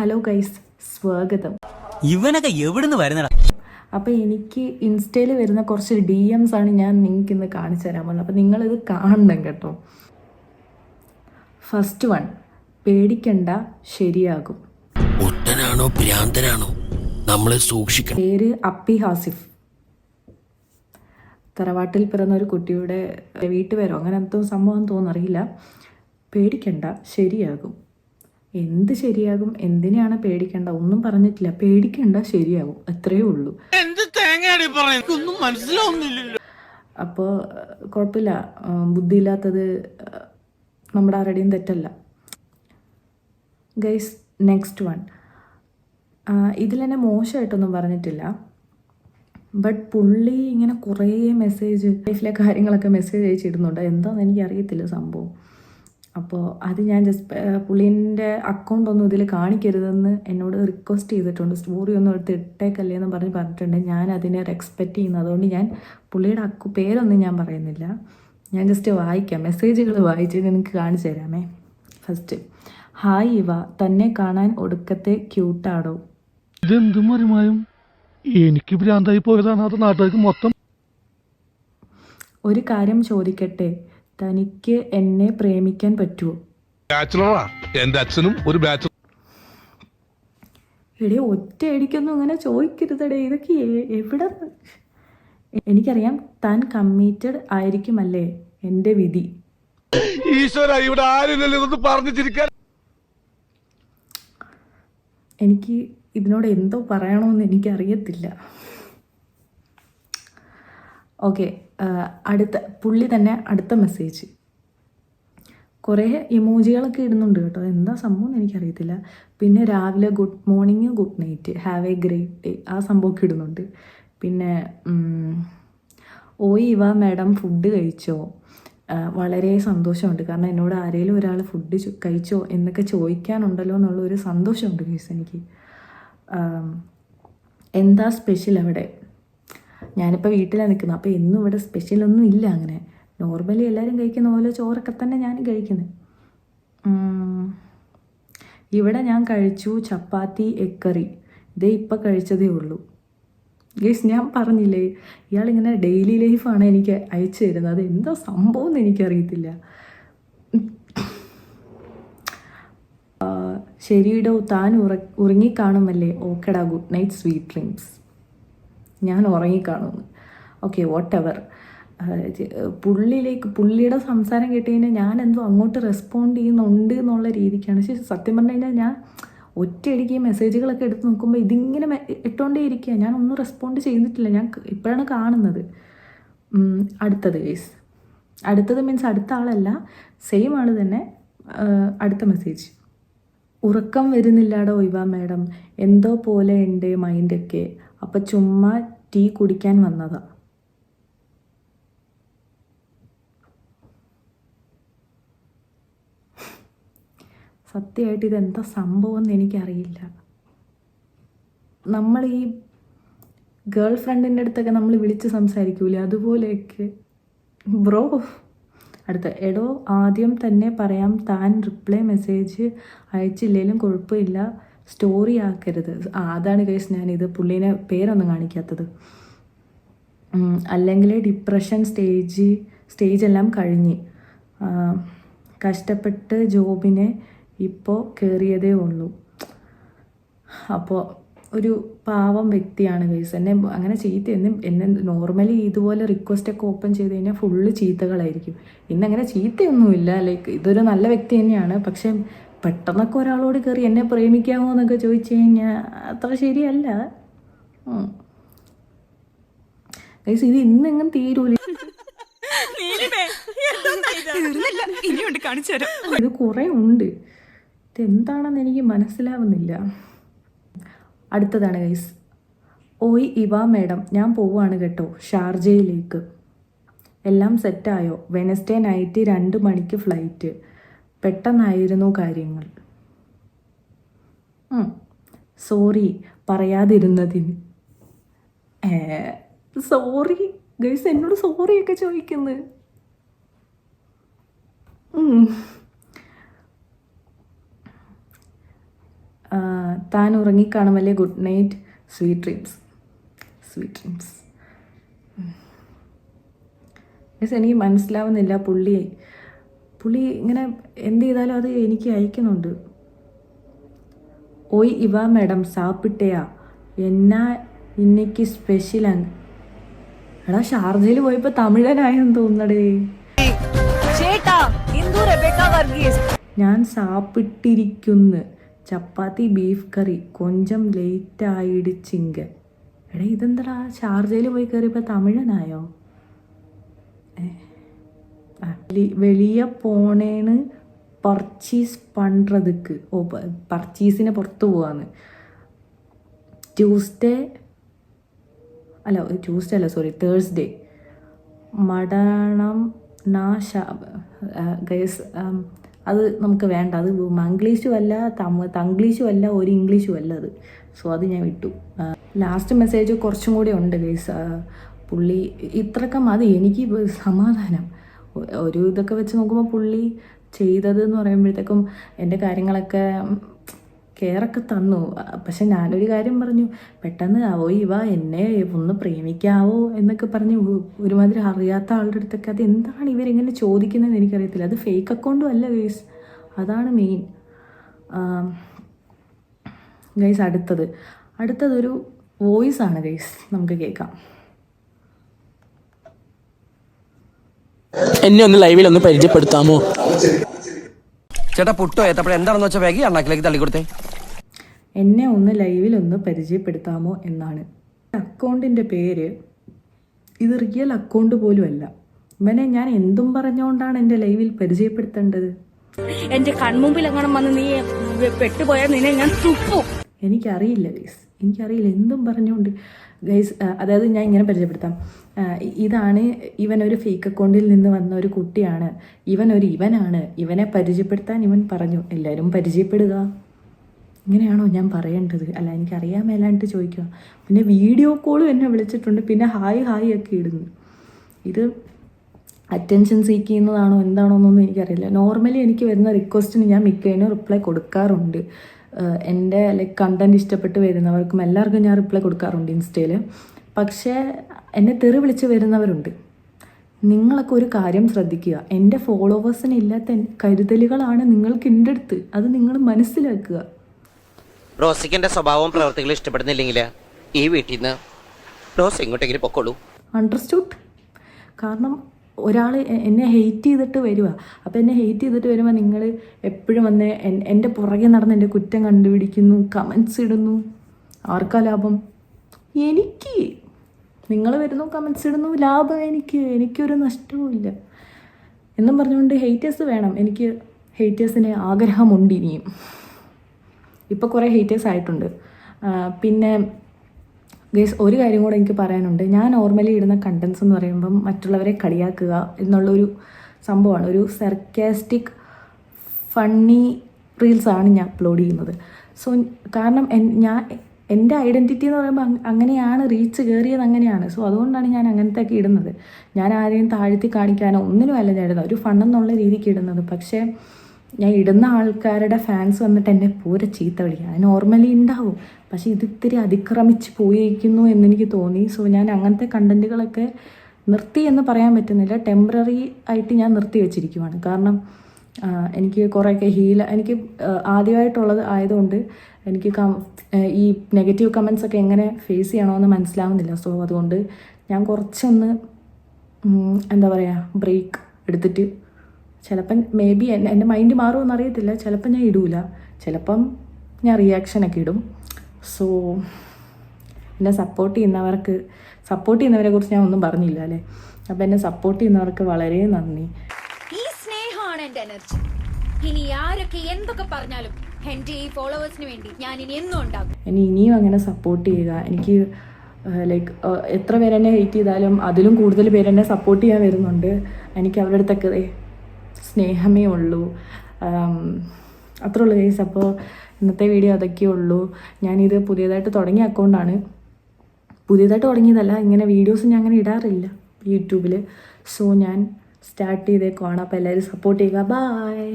Hello guys സ്വാഗതം. ഇവനൊക്കെ എവിടുന്ന് വരുന്നടാ? അപ്പോൾ എനിക്ക് ഇൻസ്റ്റയിൽ വരുന്ന കുറച്ച് ഡി എംസ് ആണ് ഞാൻ നിങ്ങൾക്ക് ഇന്ന് കാണിച്ചു തരാൻ പോകുന്നത്. അപ്പോൾ നിങ്ങളിത് കാണണം കേട്ടോ. ഫസ്റ്റ് വൺ പേടിക്കണ്ട ശരിയാകും. ഒട്ടനാണോ ഭ്രാന്തനാണോ? നമ്മൾ സൂക്ഷിക്കണം. പേര് അപ്പി ഹാസിഫ്. തറവാട്ടിൽ പിറന്ന ഒരു കുട്ടിയുടെ വീട്ടുപേരോ? അങ്ങനെ എന്തോ സംഭവം തോന്നറിയില്ല പേടിക്കണ്ട ശരിയാകും. എന്ത് ശരിയാകും എന്തിനാണ് പേടിക്കേണ്ട ഒന്നും പറഞ്ഞിട്ടില്ല. പേടിക്കണ്ട ശരിയാകും. അത്രയേ ഉള്ളൂ. അപ്പോൾ കുഴപ്പമില്ല ബുദ്ധിയില്ലാത്തത് നമ്മുടെ ആരുടെയും തെറ്റല്ല. ഗൈസ് നെക്സ്റ്റ് വൺ ഇതിലെന്നെ മോശമായിട്ടൊന്നും പറഞ്ഞിട്ടില്ല. ബട്ട് പുള്ളി ഇങ്ങനെ കുറേ മെസ്സേജ് ലൈഫിലെ കാര്യങ്ങളൊക്കെ മെസ്സേജ് അയച്ചിടുന്നുണ്ട്. എന്താണെന്ന് എനിക്ക് അറിയത്തില്ല സംഭവം. അപ്പോൾ അത് ഞാൻ ജസ്റ്റ് പുള്ളീന്റെ അക്കൗണ്ട് ഒന്നും ഇതിൽ കാണിക്കരുതെന്ന് എന്നോട് റിക്വസ്റ്റ് ചെയ്തിട്ടുണ്ട്. സ്റ്റോറി ഒന്നും എടുത്ത് ഇട്ടേക്കല്ലേ എന്ന് പറഞ്ഞ് പറഞ്ഞിട്ടുണ്ട്. ഞാൻ അതിനെ റെക്സ്പെക്റ്റ് ചെയ്യുന്നു. അതുകൊണ്ട് ഞാൻ പുള്ളിയുടെ അക്കു പേരൊന്നും ഞാൻ പറയുന്നില്ല. ഞാൻ ജസ്റ്റ് വായിക്കാം. മെസ്സേജുകൾ വായിച്ച് നിനക്ക് കാണിച്ചു തരാമേ. ഫസ്റ്റ് ഹായ് ഇവ തന്നെ കാണാൻ ഒടുക്കത്തെ ക്യൂട്ടാടോ ഇതെന്ത് മറിമായും? എനിക്ക് ഭ്രാന്തായി പോയതാണ് അത് നാട്ടുകാർക്ക് മൊത്തം. ഒരു കാര്യം ചോദിക്കട്ടെ? തനിക്ക് എന്നെ പ്രേമിക്കാൻ പറ്റുമോ ബാച്ചുലറാ എന്റെ അച്ഛനും ഒരു ബാച്ചുലർ എടേ ഒറ്റ അടിക്കൊന്നും അങ്ങനെ ചോദിക്കരുതടേ. ഇതൊക്കെ എ- എവിടെ? എനിക്കറിയാം താൻ കമ്മിറ്റഡ് ആയിരിക്കുമല്ലേ എന്റെ വിധി. ഈശ്വര ഇവിടെ ആരില്ലല്ലോ ഇതൊന്ന് പറഞ്ഞു ചിരിക്കാൻ എനിക്ക് ഇതിനോട് എന്തോ പറയണമെന്ന് എനിക്കറിയത്തില്ല. ഓക്കെ അടുത്ത പുള്ളി തന്നെ അടുത്ത മെസ്സേജ് കുറേ ഇമോജികളൊക്കെ ഇടുന്നുണ്ട് കേട്ടോ. എന്താ സംഭവം എനിക്കറിയത്തില്ല. പിന്നെ രാവിലെ good morning good night have a great day ആ സംഭവമൊക്കെ ഇടുന്നുണ്ട്. പിന്നെ ഓ ഇവ മാഡം ഫുഡ് കഴിച്ചോ? വളരെ സന്തോഷമുണ്ട്. കാരണം എന്നോട് ആരെങ്കിലും ഒരാൾ ഫുഡ് കഴിച്ചോ എന്നൊക്കെ ചോദിക്കാനുണ്ടല്ലോ എന്നുള്ള ഒരു സന്തോഷമുണ്ട് കേസ് എനിക്ക്. എന്താ സ്പെഷ്യൽ അവിടെ? ഞാനിപ്പോൾ വീട്ടിലാണ് നിൽക്കുന്നത്. അപ്പോൾ എന്നും ഇവിടെ സ്പെഷ്യലൊന്നും ഇല്ല അങ്ങനെ. നോർമലി എല്ലാവരും കഴിക്കുന്ന ഓരോ ചോറൊക്കെ തന്നെ ഞാൻ കഴിക്കുന്നത് ഇവിടെ ഞാൻ കഴിച്ചു ചപ്പാത്തി എക്കറി ഇതേ ഇപ്പം കഴിച്ചതേ ഉള്ളൂ. ഗേസ് ഞാൻ പറഞ്ഞില്ലേ? ഇയാളിങ്ങനെ ഡെയിലി ലൈഫാണ് എനിക്ക് അയച്ചു തരുന്നത്. അത് എന്താ സംഭവം എന്ന് എനിക്കറിയത്തില്ല. ശരിയിടോ താൻ ഉറ ഉറങ്ങിക്കാണുമല്ലേ? ഓക്കെടാ ഗുഡ് നൈറ്റ് സ്വീറ്റ് ഡ്രീംസ് ഞാൻ ഉറങ്ങിക്കാണുന്നു. ഓക്കെ വാട്ട് എവർ പുള്ളിയിലേക്ക് പുള്ളിയുടെ സംസാരം കേട്ട് കഴിഞ്ഞാൽ ഞാൻ എന്തോ അങ്ങോട്ട് റെസ്പോണ്ട് ചെയ്യുന്നുണ്ട് എന്നുള്ള രീതിക്കാണ്. പക്ഷേ സത്യം പറഞ്ഞു കഴിഞ്ഞാൽ ഞാൻ ഒറ്റയടിക്ക് ഈ മെസ്സേജുകളൊക്കെ എടുത്ത് നോക്കുമ്പോൾ ഇതിങ്ങനെ ഇട്ടുകൊണ്ടേ ഇരിക്കുക ഞാൻ ഒന്നും റെസ്പോണ്ട് ചെയ്തിട്ടില്ല. ഞാൻ ഇപ്പോഴാണ് കാണുന്നത്. അടുത്തത് കേസ് അടുത്തത് മീൻസ് അടുത്ത ആളല്ല. സെയിം ആൾ തന്നെ അടുത്ത മെസ്സേജ് ഉറക്കം വരുന്നില്ലാടോ ഇവ മാഡം എന്തോ പോലെ ഉണ്ട് മൈൻഡൊക്കെ അപ്പം ചുമ്മാ ടീ കുടിക്കാൻ വന്നതാ. സത്യമായിട്ട് ഇതെന്താ സംഭവം എന്ന് എനിക്കറിയില്ല. നമ്മൾ ഈ ഗേൾ ഫ്രണ്ടിന്റെ അടുത്തൊക്കെ നമ്മൾ വിളിച്ച് സംസാരിക്കൂലേ? അതുപോലെയൊക്കെ. ബ്രോ അടുത്ത. എടോ ആദ്യം തന്നെ പറയാം താൻ റിപ്ലൈ മെസ്സേജ് അയച്ചില്ലെങ്കിലും കുഴപ്പമില്ല. സ്റ്റോറി ആക്കരുത്. അതാണ് കേസ് ഞാനിത് പുള്ളീനെ പേരൊന്നും കാണിക്കാത്തത്. അല്ലെങ്കിൽ ഡിപ്രഷൻ സ്റ്റേജ് സ്റ്റേജ് എല്ലാം കഴിഞ്ഞ് കഷ്ടപ്പെട്ട് ജോബിനെ ഇപ്പോൾ കയറിയതേ ഉള്ളൂ. അപ്പോൾ ഒരു പാവം വ്യക്തിയാണ് ഗൈസ് എന്നെ അങ്ങനെ ചീത്ത എന്നും എന്നെ നോർമലി ഇതുപോലെ റിക്വസ്റ്റ് ഒക്കെ ഓപ്പൺ ചെയ്ത് കഴിഞ്ഞാൽ ഫുള്ള് ചീത്തകളായിരിക്കും. ഇന്നങ്ങനെ ചീത്തയൊന്നുമില്ല. ലൈക്ക് ഇതൊരു നല്ല വ്യക്തി തന്നെയാണ്. പക്ഷെ പെട്ടെന്നൊക്കെ ഒരാളോട് കയറി എന്നെ പ്രേമിക്കാമോ എന്നൊക്കെ ചോദിച്ചു കഴിഞ്ഞാൽ അത്ര ശരിയല്ല. ഗൈസ് ഇത് ഇന്നെങ്ങും തീരൂല. ഇത് കുറേ ഉണ്ട്. ഇതെന്താണെന്ന് എനിക്ക് മനസ്സിലാവുന്നില്ല. അടുത്തതാണ് ഗൈസ് ഓയ് ഇവ മേഡം ഞാൻ പോവാണ് കേട്ടോ ഷാർജയിലേക്ക്. എല്ലാം സെറ്റായോ വെനസ്ഡേ നൈറ്റ് രണ്ട് മണിക്ക് ഫ്ലൈറ്റ് പെട്ടെന്നായിരുന്നു കാര്യങ്ങൾ. സോറി പറയാതിരുന്നതിന്. സോറി ഗൈസ് എന്നോട് സോറിയൊക്കെ ചോദിക്കുന്നത് താൻ ഉറങ്ങിക്കാണുമല്ലേ good night sweet dreams sweet dreams guys എനിക്ക് മനസ്സിലാവുന്നില്ല പുള്ളി പുള്ളി ഇങ്ങനെ എന്ത് ചെയ്താലും അത് എനിക്ക് അയക്കുന്നുണ്ട്. ഓയ് ഇവ മാഡം സാപ്പിട്ടയാ. എന്നാ ഇന്നയ്ക്ക് സ്പെഷ്യൽ എടാ ഷാർജയിൽ പോയപ്പോ തമിഴനായെന്ന് തോന്നടേ ഞാൻ സാപ്പിട്ടിരിക്കുന്നു. ചപ്പാത്തി ബീഫ് കറി കൊഞ്ചം ലേറ്റ് ആയിടിച്ചിങ്ക എടാ ഇതെന്താടാ? ഷാർജയിൽ പോയി കയറിയപ്പോൾ തമിഴനായോ? ഏ. വെളിയെ പോണേണ് പർച്ചേസ് പണ്ടതുക്ക് ഓ പർച്ചേസിന് പുറത്ത് പോവാന്ന്. ട്യൂസ്ഡേ അല്ല ട്യൂസ്ഡേ അല്ല സോറി തേഴ്സ്ഡേ. മടണം നാശ ഗൈസ് അത് നമുക്ക് വേണ്ട. അത് മംഗ്ലീഷും അല്ല തമ തംഗ്ലീഷും അല്ല ഒരു ഇംഗ്ലീഷും അല്ല അത്. സോ അത് ഞാൻ വിട്ടു. ലാസ്റ്റ് മെസ്സേജ് കുറച്ചും കൂടി ഉണ്ട് ഗൈസ് പുള്ളി ഇത്രക്ക മതി എനിക്ക് സമാധാനം. ഒരു ഇതൊക്കെ വെച്ച് നോക്കുമ്പോൾ പുള്ളി ചെയ്തത് എന്ന് പറയുമ്പോഴത്തേക്കും എന്റെ കാര്യങ്ങളൊക്കെ കെയറൊക്കെ തന്നു. പക്ഷെ ഞാനൊരു കാര്യം പറഞ്ഞു പെട്ടെന്ന് ഓ ഇവ എന്നെ ഒന്ന് പ്രേമിക്കാവോ? എന്നൊക്കെ പറഞ്ഞു ഒരുമാതിരി അറിയാത്ത ആളുടെ അടുത്തൊക്കെ അത് എന്താണ് ഇവരെങ്ങനെ ചോദിക്കുന്നതെന്ന് എനിക്കറിയത്തില്ല. അത് ഫേക്ക് അക്കൗണ്ടും അല്ല ഗൈസ് അതാണ് മെയിൻ ഗൈസ് അടുത്തത്. അടുത്തതൊരു വോയിസ് ആണ് ഗൈസ് നമുക്ക് കേൾക്കാം. എന്നെ ഒന്ന് ലൈവിൽ ഒന്ന് പരിചയപ്പെടുത്താമോ? ചേട്ടാ പുട്ടോ ഏത്തപ്പഴം എന്താണെന്ന് വെച്ചാൽ വേഗം അണ്ണാക്കിലേക്ക് തള്ളിക്കൊടുത്തേ. എന്നെ ഒന്ന് ലൈവിൽ ഒന്ന് പരിചയപ്പെടുത്താമോ എന്നാണ്. അക്കൗണ്ടിന്റെ പേര് ഇത് റിയൽ അക്കൗണ്ട് പോലും അല്ല. ഇവനെ ഞാൻ എന്തും പറഞ്ഞുകൊണ്ടാണ് എന്റെ ലൈവിൽ പരിചയപ്പെടുത്തേണ്ടത്? എന്റെ കൺമുമ്പിൽ എങ്ങനെ വന്ന് നീ പെട്ടുപോയാൽ നിന്നെ ഞാൻ തുപ്പും. എനിക്കറിയില്ല ഗൈസ് എനിക്കറിയില്ല എന്തും പറഞ്ഞുകൊണ്ട് ഗൈസ് അതായത് ഞാൻ ഇങ്ങനെ പരിചയപ്പെടുത്താം. ഇതാണ് ഇവൻ ഒരു ഫേക്ക് അക്കൗണ്ടിൽ നിന്ന് വന്ന ഒരു കുട്ടിയാണ്. ഇവൻ ഒരു ഇവനാണ്. ഇവനെ പരിചയപ്പെടുത്താൻ ഇവൻ പറഞ്ഞു. എല്ലാവരും പരിചയപ്പെടുക. ഇങ്ങനെയാണോ ഞാൻ പറയേണ്ടത്? അല്ല എനിക്കറിയാൻ മേലാണ്ട് ചോദിക്കുക. പിന്നെ വീഡിയോ കോളും എന്നെ വിളിച്ചിട്ടുണ്ട്. പിന്നെ ഹായ് ഹായ് ഒക്കെ ഇടുന്നു. ഇത് അറ്റൻഷൻ സീക്ക് ചെയ്യുന്നതാണോ എന്താണോ എന്നൊന്നും എനിക്കറിയില്ല. നോർമലി എനിക്ക് വരുന്ന റിക്വസ്റ്റിന് ഞാൻ മിക്കതിനും റിപ്ലൈ കൊടുക്കാറുണ്ട്. എന്റെ ലൈക്ക് കണ്ടന്റ് ഇഷ്ടപ്പെട്ട് വരുന്നവർക്കും എല്ലാവർക്കും ഞാൻ റിപ്ലൈ കൊടുക്കാറുണ്ട് ഇൻസ്റ്റയിൽ പക്ഷേ എന്നെ തെറി വിളിച്ച് വരുന്നവരുണ്ട്. നിങ്ങളൊക്കെ ഒരു കാര്യം ശ്രദ്ധിക്കുക. എന്റെ ഫോളോവേഴ്സിന് ഇല്ലാത്ത കരുതലുകളാണ് നിങ്ങൾക്ക് എന്റെ അടുത്ത്. അത് നിങ്ങൾ മനസ്സിലാക്കുക. റോസിക്കന്റെ സ്വഭാവവും പ്രവർത്തികളും ഇഷ്ടപ്പെടുന്നില്ലെങ്കിൽ ഈ വീട്ടിൽ നിന്ന് റോസ് എങ്ങോട്ടെങ്കിലും പൊക്കോളൂ. അണ്ടർസ്റ്റുഡ്. കാരണം ഒരാൾ എന്നെ ഹെയ്റ്റ് ചെയ്തിട്ട് വരിക അപ്പോൾ എന്നെ ഹെയ്റ്റ് ചെയ്തിട്ട് വരുമ്പോൾ നിങ്ങൾ എപ്പോഴും വന്ന് എന്റെ പുറകെ നടന്ന് എന്റെ കുറ്റം കണ്ടുപിടിക്കുന്നു കമൻസ് ഇടുന്നു. ആർക്കാ ലാഭം? എനിക്ക്. നിങ്ങൾ വരുന്നു കമൻസ് ഇടുന്നു ലാഭം എനിക്ക് എനിക്കൊരു നഷ്ടവും ഇല്ല എന്നും പറഞ്ഞുകൊണ്ട് ഹെയ്റ്റേഴ്സ് വേണം. എനിക്ക് ഹെയ്റ്റേഴ്സിന് ആഗ്രഹമുണ്ട് ഇനിയും. ഇപ്പോൾ കുറേ ഹെയ്റ്റേഴ്സ് ആയിട്ടുണ്ട്. പിന്നെ ഗേസ് ഒരു കാര്യം കൂടെ എനിക്ക് പറയാനുണ്ട്. ഞാൻ നോർമലി ഇടുന്ന കണ്ടൻസ് എന്ന് പറയുമ്പം മറ്റുള്ളവരെ കളിയാക്കുക എന്നുള്ളൊരു സംഭവമാണ്. ഒരു സർക്കാസ്റ്റിക് ഫണ്ണി റീൽസാണ് ഞാൻ അപ്ലോഡ് ചെയ്യുന്നത്. സോ കാരണം ഞാൻ എന്റെ ഐഡന്റിറ്റി എന്ന് പറയുമ്പോൾ അങ്ങനെയാണ് റീച്ച് കയറിയത് അങ്ങനെയാണ്. സോ അതുകൊണ്ടാണ് ഞാൻ അങ്ങനത്തെ ഒക്കെ ഇടുന്നത്. ഞാൻ ആരെയും താഴ്ത്തി കാണിക്കാനോ ഒന്നിനുമല്ല ഞാൻ ഇടുന്നത്. ഒരു ഫണ്ണെന്നുള്ള രീതിക്ക് ഇടുന്നത്. പക്ഷേ ഞാൻ ഇടുന്ന ആൾക്കാരുടെ ഫാൻസ് വന്നിട്ട് എന്നെ പൂരെ ചീത്ത വിളിക്കുക അത് നോർമലി ഉണ്ടാവും പക്ഷേ ഇത് ഇത്തിരി അതിക്രമിച്ച് പോയിരിക്കുന്നു എന്നെനിക്ക് തോന്നി. സോ ഞാൻ അങ്ങനത്തെ കണ്ടന്റുകളൊക്കെ നിർത്തി എന്ന് പറയാൻ പറ്റുന്നില്ല. ടെമ്പററി ആയിട്ട് ഞാൻ നിർത്തി വെച്ചിരിക്കുവാണ്. കാരണം എനിക്ക് കുറേയൊക്കെ ഹീൽ എനിക്ക് ആദ്യമായിട്ടുള്ളത് ആയതുകൊണ്ട് എനിക്ക് ഈ നെഗറ്റീവ് കമൻസ് ഒക്കെ എങ്ങനെ ഫേസ് ചെയ്യണമെന്ന് മനസ്സിലാവുന്നില്ല. സോ അതുകൊണ്ട് ഞാൻ കുറച്ചൊന്ന് എന്താ പറയുക ബ്രേക്ക് എടുത്തിട്ട് ചിലപ്പം മേ ബി എന്റെ മൈൻഡ് മാറുമെന്ന് അറിയത്തില്ല. ചിലപ്പം ഞാൻ ഇടൂല. ചിലപ്പം ഞാൻ റിയാക്ഷനൊക്കെ ഇടും. സോ എന്നെ സപ്പോർട്ട് ചെയ്യുന്നവർക്ക് സപ്പോർട്ട് ചെയ്യുന്നവരെ കുറിച്ച് ഞാൻ ഒന്നും പറഞ്ഞില്ല അല്ലേ? അപ്പോൾ എന്നെ സപ്പോർട്ട് ചെയ്യുന്നവർക്ക് വളരെ നന്ദി. എന്റെ എനർജി. ഇനി ആരൊക്കെ എന്തൊക്കെ പറഞ്ഞാലും എന്റെ ഈ ഫോളോവേഴ്സിന് വേണ്ടി ഞാൻ ഇനി എന്നും ഉണ്ടാകും. ഇനി ഇനിയും അങ്ങനെ സപ്പോർട്ട് ചെയ്യുക. എനിക്ക് ലൈക്ക് എത്ര പേരെന്നെ ഹെയ്റ്റ് ചെയ്താലും അതിലും കൂടുതൽ പേരെന്നെ സപ്പോർട്ട് ചെയ്യാൻ വരുന്നുണ്ട്. എനിക്ക് അവരുടെ അടുത്തൊക്കെ സ്നേഹമേ ഉള്ളൂ. അത്രേ ഉള്ളൂ കേസ് അപ്പോൾ ഇന്നത്തെ വീഡിയോ അതൊക്കെ ഉള്ളൂ. ഞാനിത് പുതിയതായിട്ട് തുടങ്ങിയ അക്കൗണ്ടാണ് പുതിയതായിട്ട് തുടങ്ങിയതല്ല ഇങ്ങനെ വീഡിയോസ് ഞാൻ അങ്ങനെ ഇടാറില്ല. യൂട്യൂബിൽ സോ ഞാൻ സ്റ്റാർട്ട് ചെയ്തേക്കുവാണ്. അപ്പോൾ എല്ലാവരും സപ്പോർട്ട് ചെയ്യുക. ബായ്